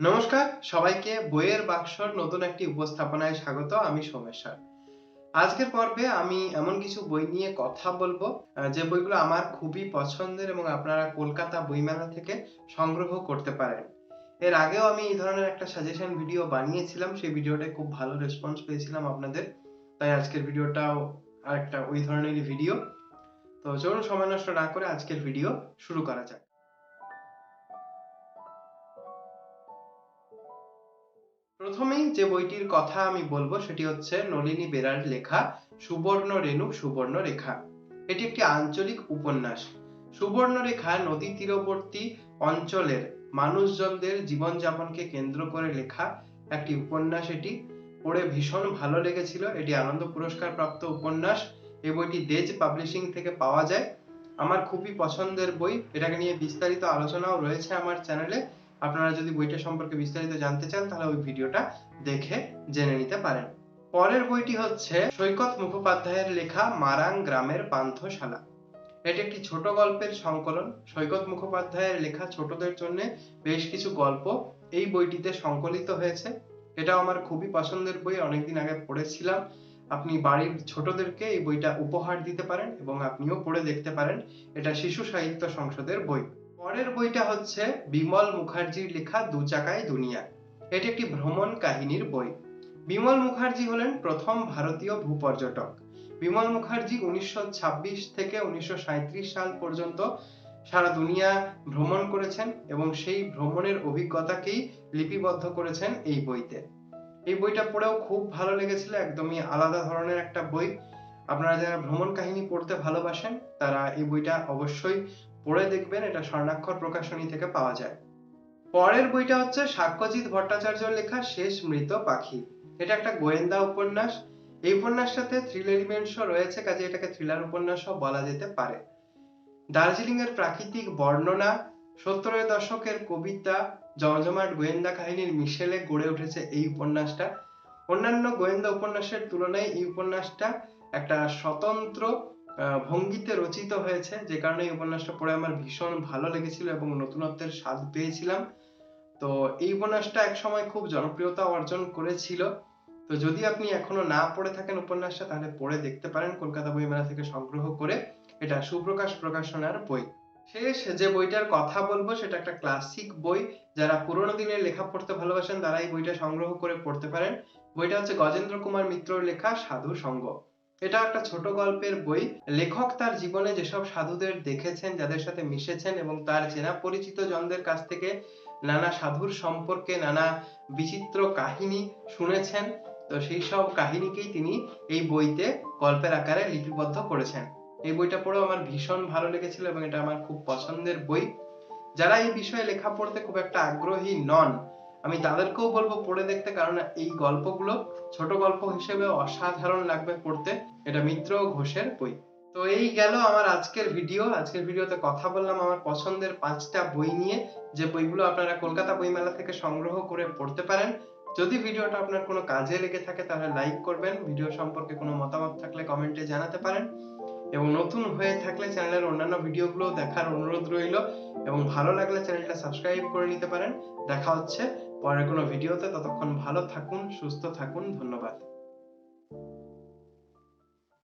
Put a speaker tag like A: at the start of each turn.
A: নমস্কার, সবাইকে বইয়ের বাক্সর নতুন একটি উপস্থাপনায় স্বাগত, আমি সোমেশ্বর আজকের পর্বে আমি এমন কিছু বই নিয়ে কথা বলব যে বইগুলো আমার খুবই পছন্দের এবং আপনারা কলকাতা বইমেলা থেকে সংগ্রহ করতে পারেন। এর আগেও আমি এই ধরনের একটা সাজেশন ভিডিও বানিয়েছিলাম, সেই ভিডিওটায় খুব ভালো রেসপন্স পেয়েছিলাম আপনাদের। তাই আজকের ভিডিওটাও আরেকটা ওই ধরনেরই ভিডিও তো চলুন সময় নষ্ট না করে আজকের ভিডিও শুরু করা যাক। প্রথমেই যে বইটির কথা আমি বলব সেটি হচ্ছে নলিনী বেরার লেখা সুবর্ণ রেণু সুবর্ণ রেখা এটি একটি আঞ্চলিক উপন্যাস। সুবর্ণ রেখা নদী তীরবর্তী অঞ্চলের মানুষজনদের জীবনযাপনকে কেন্দ্র করে লেখা একটি উপন্যাস এটি। পড়ে ভীষণ ভালো লেগেছিল। এটি আনন্দ পুরস্কার প্রাপ্ত উপন্যাস। এই বইটি দেজ পাবলিশিং থেকে পাওয়া যায়। আমার খুবই পছন্দের বই। এটাকে নিয়ে বিস্তারিত আলোচনাও রয়েছে আমার চ্যানেলে। আপনারা যদি বইটা সম্পর্কে বিস্তারিত জানতে চান, তাহলে ওই ভিডিওটা দেখে জেনে নিতে পারেন। পরের বইটি হচ্ছে সৈকত মুখোপাধ্যায়ের লেখা মারাং গ্রামের পান্থশালা। এটি একটি ছোট গল্পের সংকলন। সৈকত মুখোপাধ্যায়ের লেখা ছোটদের জন্য বেশ কিছু গল্প এই বইটিতে সংকলিত হয়েছে। এটাও আমার খুবই পছন্দের বই, অনেকদিন আগে পড়েছিলাম। আপনি বাড়ির ছোটদেরকে এই বইটা উপহার দিতে পারেন এবং আপনিও পড়ে দেখতে পারেন। এটা শিশু সাহিত্য সংসদের বই। পরের বইটা হচ্ছে বিমল মুখার্জির লেখা দু চাকায় দুনিয়া। এটি একটি ভ্রমণ কাহিনীর বই। বিমল মুখার্জি হলেন প্রথম ভারতীয় ভূপর্যটক। বিমল মুখার্জি উনিশশো থেকে উনিশশো সাল পর্যন্ত সারা দুনিয়া ভ্রমণ করেছেন এবং সেই ভ্রমণের অভিজ্ঞতাকেই লিপিবদ্ধ করেছেন এই বইতে। এই বইটা পড়েও খুব ভালো লেগেছিল, একদমই আলাদা ধরনের একটা বই। আপনারা যারা ভ্রমণ কাহিনী পড়তে ভালোবাসেন, তারা এই বইটা অবশ্যই পড়ে দেখবেন এটা স্বর্ণাক্ষর প্রকাশনী থেকে পাওয়া যায়। পরের বইটা হচ্ছে সাক্ষ্যজিৎ ভট্টাচার্যর লেখা শেষ মৃত পাখি। এটা একটা গোয়েন্দা উপন্যাস। এই উপন্যাসটাতে থ্রিল এলিমেন্টসও রয়েছে, কাজে এটাকে থ্রিলার উপন্যাসও বলা যেতে পারে। দার্জিলিং এর প্রাকৃতিক বর্ণনা, সত্তরের দশকের কবিতা, জমজমাট গোয়েন্দা কাহিনীর মিশেলে গড়ে উঠেছে এই উপন্যাসটা। অন্যান্য গোয়েন্দা উপন্যাসের তুলনায় এই উপন্যাসটা একটা স্বতন্ত্র ভঙ্গিতে রচিত হয়েছে, যে কারণে এই উপন্যাসটা পড়ে আমার ভীষণ ভালো লেগেছিল এবং নতুনত্বের স্বাদ পেয়েছিলাম। তো এই উপন্যাসটা এক সময় খুব জনপ্রিয়তা অর্জন করেছিল। তো যদি আপনি এখনও না পড়ে থাকেন উপন্যাসটা, তাহলে পড়ে দেখতে পারেন কলকাতা বইমেলা থেকে সংগ্রহ করে। এটা সুপ্রকাশ প্রকাশনার বই। শেষ যে বইটার কথা বলব, সেটা একটা ক্লাসিক বই। যারা পুরোনো দিনের লেখা পড়তে ভালোবাসেন, তারা এই বইটা সংগ্রহ করে পড়তে পারেন। বইটা হচ্ছে গজেন্দ্র কুমার মিত্রর লেখা সাধু সঙ্গ এটা একটা ছোট গল্পের বই। লেখক তার জীবনে যেসব সাধুদের দেখেছেন, যাদের সাথে মিশেছেন এবং তার চেনা পরিচিত জনদের কাছ থেকে নানা সাধুর সম্পর্কে নানা বিচিত্র কাহিনী শুনেছেন, তো সেই সব কাহিনীকেই তিনি এই বইতে গল্পের আকারে লিপিবদ্ধ করেছেন। এই বইটা পড়েও আমার ভীষণ ভালো লেগেছিল এবং এটা আমার খুব পছন্দের বই। যারা এই বিষয়ে লেখা পড়তে খুব একটা আগ্রহী নন আমি তাদেরকেও বলব পড়ে দেখতে কারণ এই গল্পগুলো ছোট গল্প হিসেবে অসাধারণ লাগবে পড়তে। এটা মিত্র ঘোষের বই। তো এই গেল আমার আজকের ভিডিও। আজকের ভিডিওতে কথা বললাম আমার পছন্দের পাঁচটা বই নিয়ে। যে বইগুলো আপনারা কলকাতা বইমেলা থেকে সংগ্রহ করে পড়তে পারেন। যদি ভিডিওটা আপনার কোনো কাজে লেগে থাকে, তাহলে লাইক করবেন। ভিডিও সম্পর্কে কোনো মতামত থাকলে কমেন্টে জানাতে পারেন। এবং নতুন হয়ে থাকলে চ্যানেলের অন্যান্য ভিডিওগুলো দেখার অনুরোধ রইল এবং ভালো লাগলে চ্যানেলটা সাবস্ক্রাইব করে নিতে পারেন। দেখা হচ্ছে পরের কোনো ভিডিওতে। ততক্ষণ ভালো থাকুন, সুস্থ থাকুন। ধন্যবাদ।